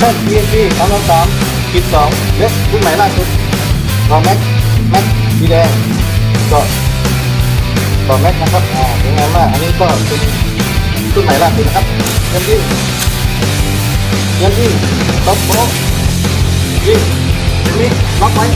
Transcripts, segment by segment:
ชั่น EMP สามสามกิดสองเล็กรุ่นใหม่ล่าสุดรอแม็กแม็กสีแดงก็รอแม็กนะครับ อ่าสวยงามมาก อันนี้ก็เป็นรุ่นใหม่ล่าสุดนะครับเงินยิ่งเงินยิ่งล็อกโป๊ะยิงตรงนี้ล็อกไว้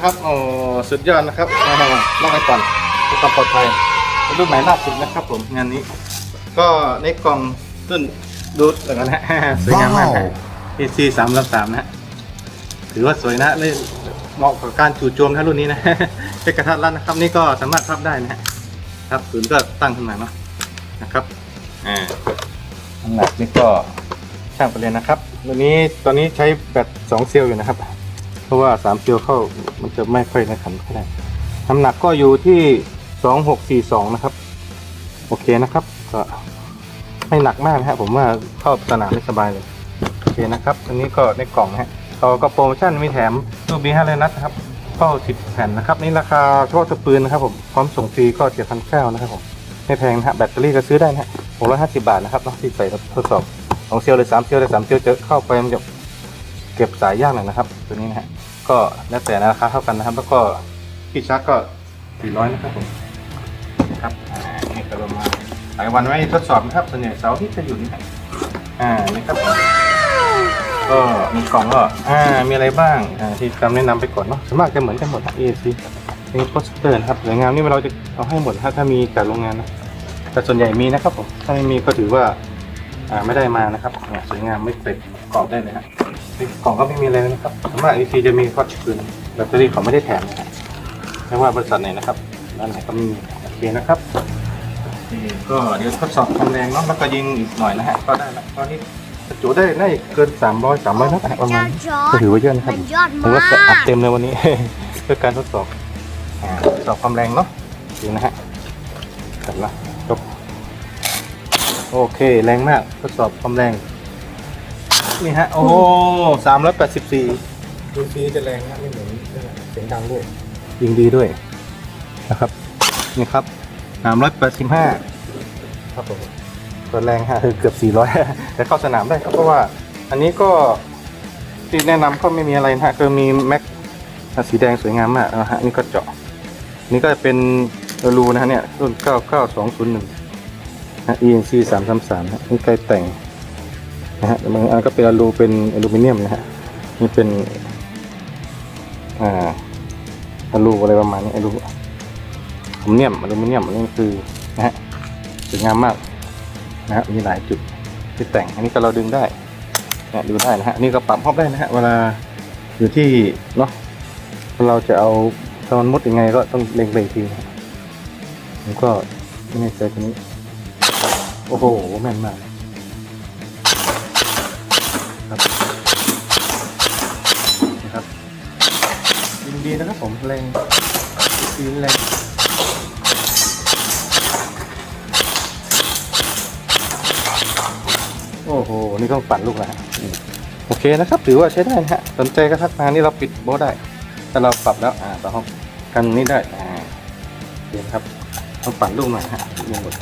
นะครับโอ้สุดยอดนะครับอ่าลองไปก่อนเพื่อความปลอดภัยเป็นรุ่นใหม่ล่าสุดนะครับ ผมงานนี้ ก็ในกล่องรุ่นดูดแล้วกันนะฮะสวยงามมากฮะ PC สามสามนะฮะถือว่าสวยนะเลยเหมาะกับการจู่โจมนะรุ่นนี้นะเป็นกระทัดรัดนะครับ นี่ก็สามารถพับได้นะฮะครับศูนย์ก็ตั้งขึ้นมาเนาะนะครับอ่าน้ำหนักนี่ก็ช่างไปเลยนะครับรุ่นนี้ตอนนี้ใช้แบต2เซลล์อยู่นะครับ เพราะว่า3เซลล์เข้า มันจะไม่ค่อยนะขันก็ได้น้ำหนักก็อยู่ที่2642นะครับ โอเคนะครับ ก็ไม่หนักมากนะครับผมว่าเข้าสนามได้สบายเลย โอเคนะครับ อันนี้ก็ในกล่องนะฮะต่อกับโปรโมชั่นมีแถมลูกบีห้าเลยนัดนะครับเป้า10แผ่นนะครับ นี่ราคาเฉพาะตัวปืนนะครับผมพร้อมส่งฟรีก็7,900นแก้นะครับผมไม่แพงนะฮะแบตเตอรี่ก็ซื้อได้นะฮะ650บาทนะครับเนาะที่ใส่ทดสอบสองเซลล์เลย3เซลล์เลย3เซลล์จะเข้าไปมันจะ ก็บสายยากหน่อยนะครับ ตัวนี้นะฮะก็แล้วแต่ราคาเท่ากันนะครับ แล้วก็ที่ชาร์จก็ 400 นะครับผมครับนี่ก็ลงมาหลายวันไว้ทดสอบนะครับส่วนใหญ่เสาที่จะอยู่นี่ครับอ่านี่ครับก็มีกล่องก็อ่ามีอะไรบ้างอ่าที่จำแนะนำไปก่อนเนาะส่วนมากจะเหมือนกันหมดนะ AAC มีโปสเตอร์นะครับสวยงามนี่เราจะเอาให้หมดถ้าถ้ามีจากโรงงานนะแต่ส่วนใหญ่มีนะครับผมถ้าไม่มีก็ถือว่าอ่าไม่ได้มานะครับเนี่ยสวยงามไม่เสร็จกรอบได้เลยฮะใน กล่องก็ไม่มีอะไรเลยนะครับส่วนมาก AAC จะมีข้อคืนแบตเตอรี่เขาไม่ได้แถมนะครับไม่ว่าบริษัทไหนนะครับร้านไหนก็มีโอเคนะครับโอเคก็เดี๋ยวทดสอบความแรงเนาะแล้วก็ยิงอีกหน่อยนะฮะก็ได้ละตอนนี้จุได้น่าจะเกิน 300 300นัดนะประมาณจอก็ร์ดถือว่าเยอะนะครับมันยอดผมมาก็อัดกเต็มเลยวันนี้เพื่อการทดสอบอ่าทดสอบความแรงเนาะดูนะฮะเสร็จละจบโอเค แรงมากทดสอบความแรง นี่ฮะ โอ้สามร้อยแปดสิบสี่ดูซีจะแรงนะไม่เหมือนเสียงดังด้วยยิงดีด้วยนะครับ นี่ครับสามร้อยแปดสิบห้าครับผมตัวแรงฮะคือเกือบสี่ร้อยแต่เข้าสนามได้ครับเพราะว่า อันนี้ก็ที่แนะนำก็ไม่มีอะไรนะฮะก็มีแม็กสีแดงสวยงามมากนะฮะนี่ก็เจาะ นี่ก็เป็นรูนะฮะเนี่ยรุ่น 99201นะ ENC 333นะฮะนี่ใกล้แต่ง นะฮะบางอันก็เป็นอลูเป็นอลูมิเนียมนะฮะนี่เป็นอ่าอลูอะไรประมาณนี้อลูอลูมิเนียมอลูมิเนียมอันนี้คือนะฮะสวยงามมากนะฮะมีหลายจุดที่แต่งอันนี้ก็เราดึงได้เนี่ยดูได้นะฮะนี่ก็ปรับห้องได้นะฮะเวลาอยู่ที่เนาะเราจะเอาตอนมดยังไงก็ต้องเล็งไปอีกทีนะผมก็ไม่แน่ใจตัวนี้ โอ้โหแม่นมาก ดีนะครับผมแรงซีนแรงโอ้โห นี่ต้องปั่นลูกแล้วฮะโอเคนะครับ ถือว่าใช้ได้นะฮะ สนใจก็ทักมานี่เราปิดโบทได้ถ้าเราปรับแล้ว อ่าต่อห้องกันนี้ได้ อ่าเดี๋ยวครับ ต้องปั่นลูกหน่อยฮะลงหมด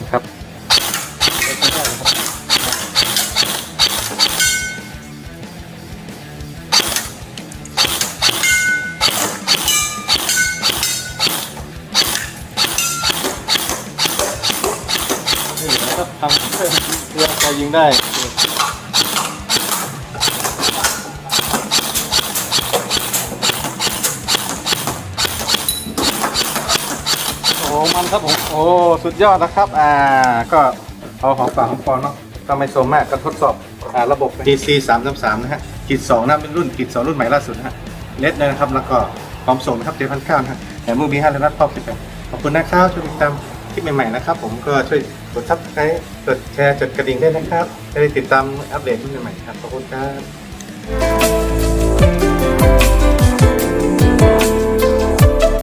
นะครับ ทำเพื่อจะยิงได้โอ้มันครับผม โอ้ สุดยอดนะครับ อ่า ก็เอาของฝากของปอนเนาะ ก็ไม่โซมมาก ก็ทดสอบ อ่า ระบบ DC 3 3 3นะฮะกิจ2นะเป็นรุ่นกิจ2รุ่นใหม่ล่าสุดนะฮะ เลสเลยนะครับ แล้วก็พร้อมส่งนะครับ7,900นะฮะแถมมือมี5เลยนัดรอบ10ขอบคุณนะครับช่วยติดตาม คลิปใหม่ๆนะครับ ผมก็ช่วยกดซับสไครต์กดแชร์จดกระดิ่งด้วยนะครับจะได้ติดตามอัปเดตคลิปใหม่ๆครับขอบคุณครับ